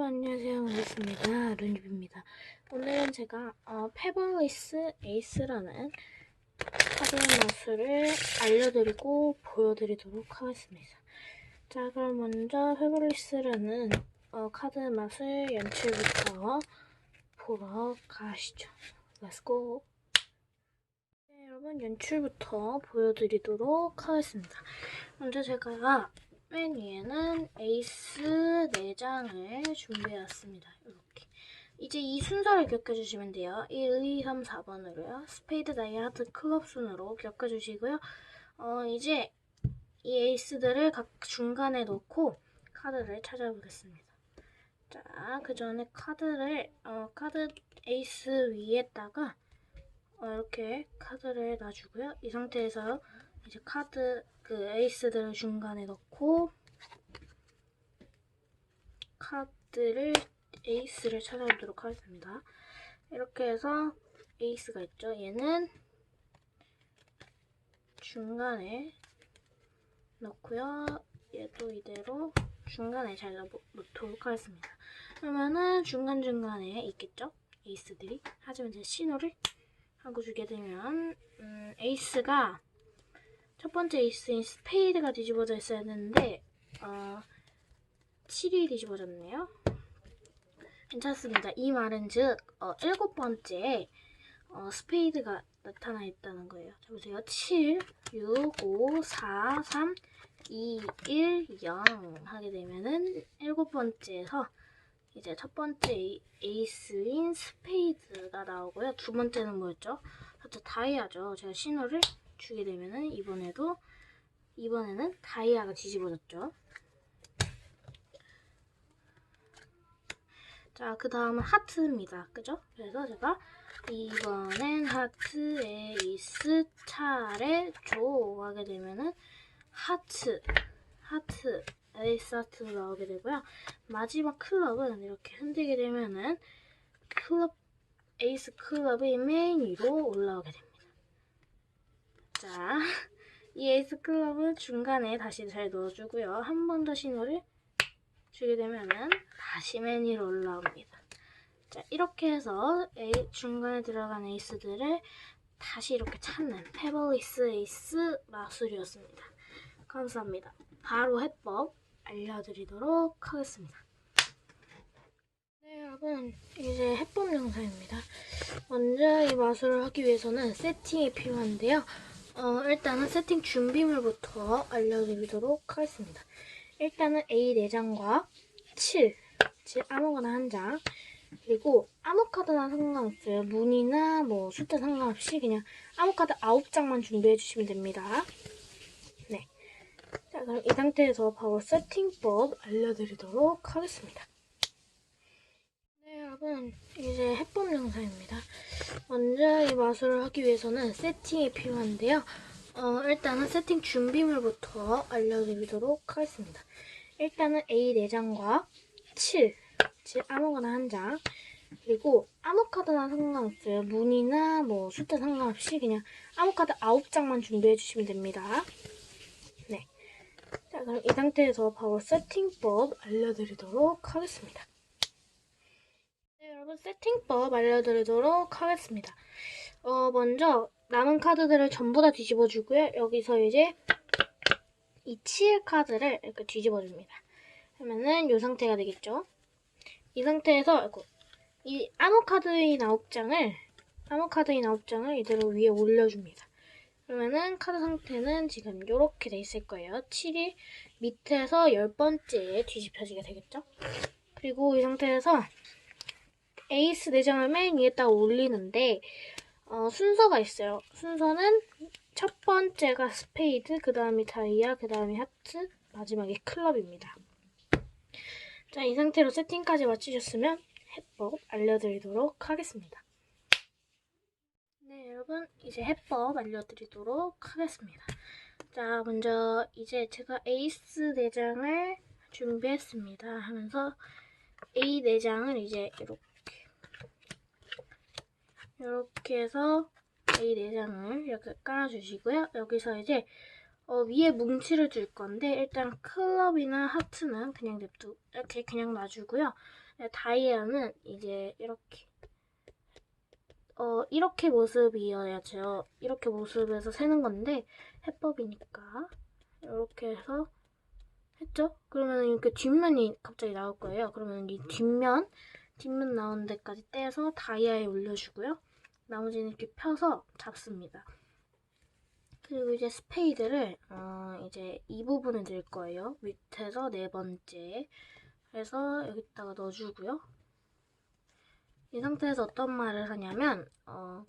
여러분 안녕하세요. 반갑습니다. 룬입입니다. 오늘은 제가 어, 페벌리스 에이스라는 카드 마술을 알려드리고 보여드리도록 하겠습니다. 자 그럼 먼저 페벌리스라는 어, 카드 마술 연출부터 보러 가시죠. 렛츠고 네, 여러분 연출부터 보여드리도록 하겠습니다. 먼저 제가 맨 위에는 에이스 4장을 준비해왔습니다. 이렇게. 이제 이 순서를 기억해주시면 돼요. 1, 2, 3, 4번으로요. 스페이드, 다이아트, 클럽 순으로 기억해주시고요. 어, 이제 이 에이스들을 각 중간에 놓고 카드를 찾아보겠습니다. 자, 그 전에 카드를, 어, 카드 에이스 위에다가 어, 이렇게 카드를 놔주고요. 이 상태에서 이제 카드 그 에이스들을 중간에 넣고 카드를 에이스를 찾아보도록 하겠습니다. 이렇게 해서 에이스가 있죠. 얘는 중간에 넣고요. 얘도 이대로 중간에 잘 넣, 놓도록 하겠습니다. 그러면은 중간중간에 있겠죠? 에이스들이. 하지만 제 신호를 하고 주게 되면 음, 에이스가 첫 번째 에이스인 스페이드가 뒤집어져 있어야 되는데 어, 7이 뒤집어졌네요. 괜찮습니다. 이 말은 즉 어, 일곱 번째 어, 스페이드가 나타나 있다는 거예요. 자 보세요. 7, 6, 5, 4, 3, 2, 1, 0 하게 되면은 일곱 번째에서 이제 첫 번째 에이스인 스페이드가 나오고요. 두 번째는 뭐였죠? 살짝 다이아죠. 제가 신호를 주게 되면은 이번에도 이번에는 다이아가 뒤집어졌죠. 자, 그 다음은 하트입니다. 그죠? 그래서 제가 이번엔 하트 에 이스 차례 조 하게 되면은 하트 하트 에이스 하트로 나오게 되고요. 마지막 클럽은 이렇게 흔들게 되면은 클럽 에이스 클럽이 메인 위로 올라오게 됩니다. 자, 이 에이스 클럽은 중간에 다시 잘 넣어주고요. 한 번 더 신호를 주게 되면은 다시 맨 위로 올라옵니다. 자, 이렇게 해서 에이, 중간에 들어간 에이스들을 다시 이렇게 찾는 페버리스 에이스 마술이었습니다. 감사합니다. 바로 해법 알려드리도록 하겠습니다. 네, 여러분, 이제 해법 영상입니다. 먼저 이 마술을 하기 위해서는 세팅이 필요한데요. 어, 일단은 세팅 준비물부터 알려드리도록 하겠습니다. 일단은 A 4장과 7, 즉 아무거나 한 장, 그리고 아무 카드나 상관없어요. 문이나 뭐 숫자 상관없이 그냥 아무 카드 9장만 준비해 주시면 됩니다. 네. 자, 그럼 이 상태에서 바로 세팅법 알려드리도록 하겠습니다. 네, 여러분, 이제 해법 영상입니다. 먼저 이 마술을 하기 위해서는 세팅이 필요한데요. 어, 일단은 세팅 준비물부터 알려드리도록 하겠습니다. 일단은 A 4장과 7, 즉 아무거나 한 장, 그리고 아무 카드나 상관없어요. 문이나 뭐 숫자 상관없이 그냥 아무 카드 9장만 준비해 주시면 됩니다. 네. 자, 그럼 이 상태에서 바로 세팅법 알려드리도록 하겠습니다. 네, 여러분 세팅법 알려드리도록 하겠습니다. 어, 먼저 남은 카드들을 전부 다 뒤집어 주고요. 여기서 이제 이7 카드를 이렇게 뒤집어 줍니다. 그러면은 이 상태가 되겠죠. 이 상태에서 이 아무 카드인 9장을 아무 카드인 9장을 이대로 위에 올려줍니다. 그러면은 카드 상태는 지금 이렇게 돼 있을 거예요. 7이 밑에서 10번째에 뒤집혀지게 되겠죠. 그리고 이 상태에서 에이스 4장을 맨 위에다가 올리는데 어, 순서가 있어요. 순서는 첫 번째가 스페이드, 그 다음이 다이아, 그 다음이 하트, 마지막에 클럽입니다. 자, 이 상태로 세팅까지 마치셨으면 해법 알려드리도록 하겠습니다. 네, 여러분, 이제 해법 알려드리도록 하겠습니다. 자, 먼저 이제 제가 에이스 4장을 준비했습니다 하면서 A 4장을 이제 이렇게 이렇게 해서 A 4장을 이렇게 깔아주시고요. 여기서 이제 어, 위에 뭉치를 줄 건데 일단 클럽이나 하트는 그냥 냅두 이렇게 그냥 놔주고요. 네, 다이아는 이제 이렇게 어 이렇게 모습이어야죠. 이렇게 모습에서 세는 건데 해법이니까 이렇게 해서 했죠? 그러면 이렇게 뒷면이 갑자기 나올 거예요. 그러면 이 뒷면 뒷면 나온 데까지 떼서 다이아에 올려주고요. 나머지는 이렇게 펴서 잡습니다. 그리고 이제 스페이드를 어, 이제 이 부분에 넣을 거예요. 밑에서 네 번째. 그래서 여기다가 넣어주고요. 이 상태에서 어떤 말을 하냐면 어,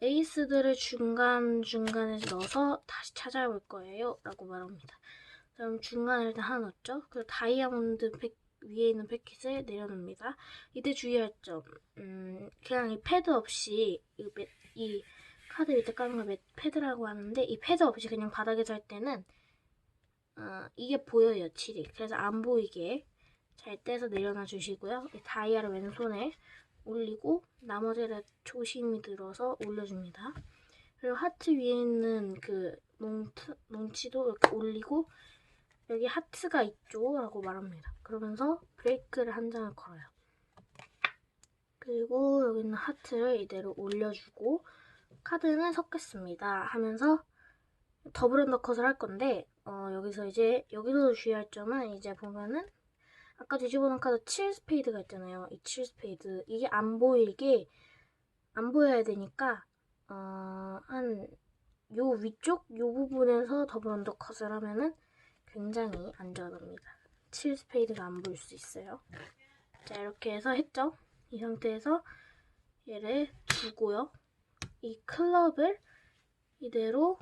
에이스들을 중간중간에 넣어서 다시 찾아볼 거예요. 라고 말합니다. 그럼 중간에 일단 하나 넣었죠. 그리고 다이아몬드 팩, 위에 있는 패킷을 내려놓습니다. 이때 주의할 점, 음, 그냥 이 패드 없이 이, 매- 이 카드 밑에 까는 걸 매- 패드라고 하는데 이 패드 없이 그냥 바닥에서 할 때는 어, 이게 보여요, 칠이. 그래서 안 보이게 잘 떼서 내려놔 주시고요. 이 다이아를 왼손에 올리고 나머지를 조심히 들어서 올려줍니다. 그리고 하트 위에 있는 그 뭉치도 이렇게 올리고 여기 하트가 있죠? 라고 말합니다. 그러면서 브레이크를 한 장을 걸어요. 그리고 여기 있는 하트를 이대로 올려주고 카드는 섞겠습니다. 하면서 더블 언더컷을 할 건데 어, 여기서 이제 여기서도 주의할 점은 이제 보면은 아까 뒤집어 놓은 카드 7 스페이드가 있잖아요. 이 7 스페이드 이게 안 보이게 안 보여야 되니까 어, 한 요 위쪽 요 부분에서 더블 언더컷을 하면은 굉장히 안전합니다. 7 스페이드가 안 보일 수 있어요. 자 이렇게 해서 했죠. 이 상태에서 얘를 두고요. 이 클럽을 이대로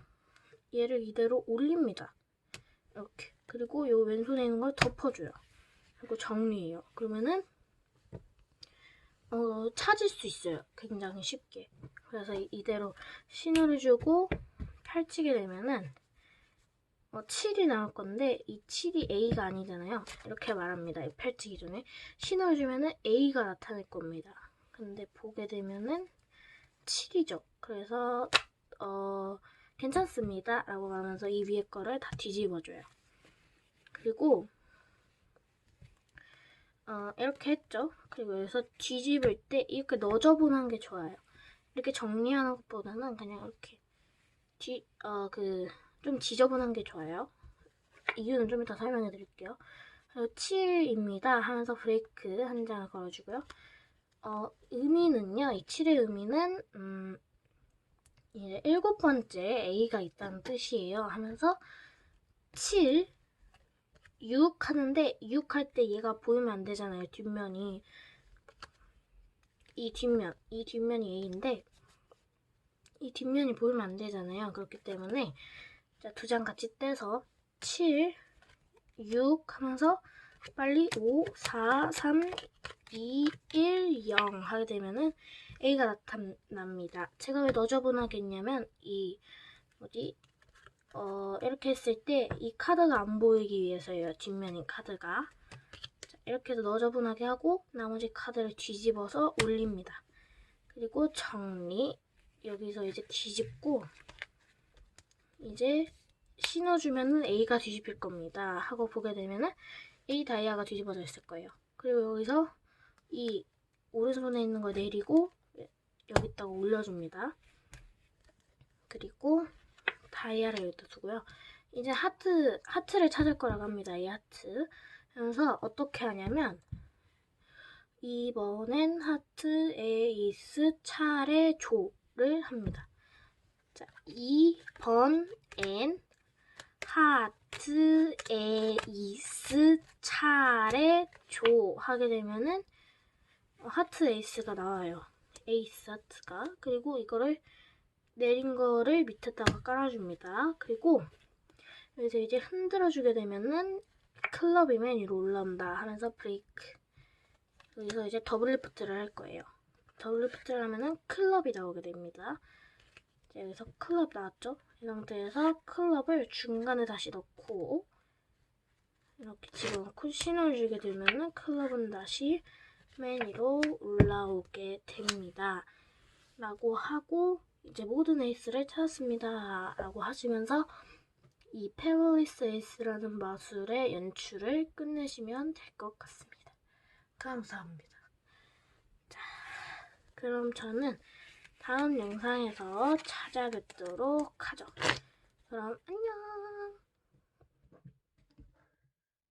얘를 이대로 올립니다. 이렇게 그리고 요 왼손에 있는 걸 덮어줘요. 그리고 정리해요. 그러면은 어, 찾을 수 있어요. 굉장히 쉽게. 그래서 이- 이대로 신호를 주고 펼치게 되면은 어, 7이 나올 건데 이 7이 A가 아니잖아요. 이렇게 말합니다. 이 펼치기 전에 신호를 주면은 A가 나타날 겁니다. 근데 보게 되면은 7이죠. 그래서 어, 괜찮습니다. 라고 말하면서 이 위에 거를 다 뒤집어줘요. 그리고 어, 이렇게 했죠. 그리고 여기서 뒤집을 때 이렇게 넣어줘보는 게 좋아요. 이렇게 정리하는 것보다는 그냥 이렇게 뒤, 어, 그, 좀 지저분한 게 좋아요. 이유는 좀 이따 설명해 드릴게요. 그리고 7입니다 하면서 브레이크 한 장을 걸어주고요. 어, 의미는요, 이 7의 의미는, 음, 이제 일곱 번째 A가 있다는 뜻이에요. 하면서 7, 6 하는데 6 할 때 얘가 보이면 안 되잖아요. 뒷면이. 이 뒷면, 이 뒷면이 A인데 이 뒷면이 보이면 안 되잖아요. 그렇기 때문에 자, 두 장 같이 떼서 7, 6 하면서 빨리 5, 4, 3, 2, 1, 0 하게 되면은 A가 나타납니다. 제가 왜 너저분하겠냐면 이 뭐지 어 이렇게 했을 때 이 카드가 안 보이기 위해서예요. 뒷면인 카드가 자, 이렇게 해서 너저분하게 하고 나머지 카드를 뒤집어서 올립니다. 그리고 정리 여기서 이제 뒤집고 이제 신어주면은 A가 뒤집힐 겁니다. 하고 보게 되면은 A 다이아가 뒤집어져 있을 거예요. 그리고 여기서 이 오른손에 있는 걸 내리고 여기다가 올려줍니다. 그리고 다이아를 여기다 두고요. 이제 하트, 하트를 찾을 거라고 합니다. 이 하트. 그래서 어떻게 하냐면 이번엔 하트, 에 이스, 차례, 조를 합니다. 자, 2번 엔 하트, 에이스, 차례, 조 하게 되면은 하트 에이스가 나와요. 에이스 하트가. 그리고 이거를 내린 거를 밑에다가 깔아줍니다. 그리고 여기서 이제 흔들어주게 되면은 클럽이 맨 위로 올라온다 하면서 브레이크. 여기서 이제 더블 리프트를 할 거예요. 더블 리프트를 하면은 클럽이 나오게 됩니다. 여기서 클럽 나왔죠? 이 상태에서 클럽을 중간에 다시 넣고 이렇게 지금 쿠신을 주게 되면 클럽은 다시 맨 위로 올라오게 됩니다. 라고 하고 이제 모든 에이스를 찾았습니다. 라고 하시면서 이 페블리스 에이스라는 마술의 연출을 끝내시면 될 것 같습니다. 감사합니다. 자, 그럼 저는 다음 영상에서 찾아뵙도록 하죠. 그럼 안녕!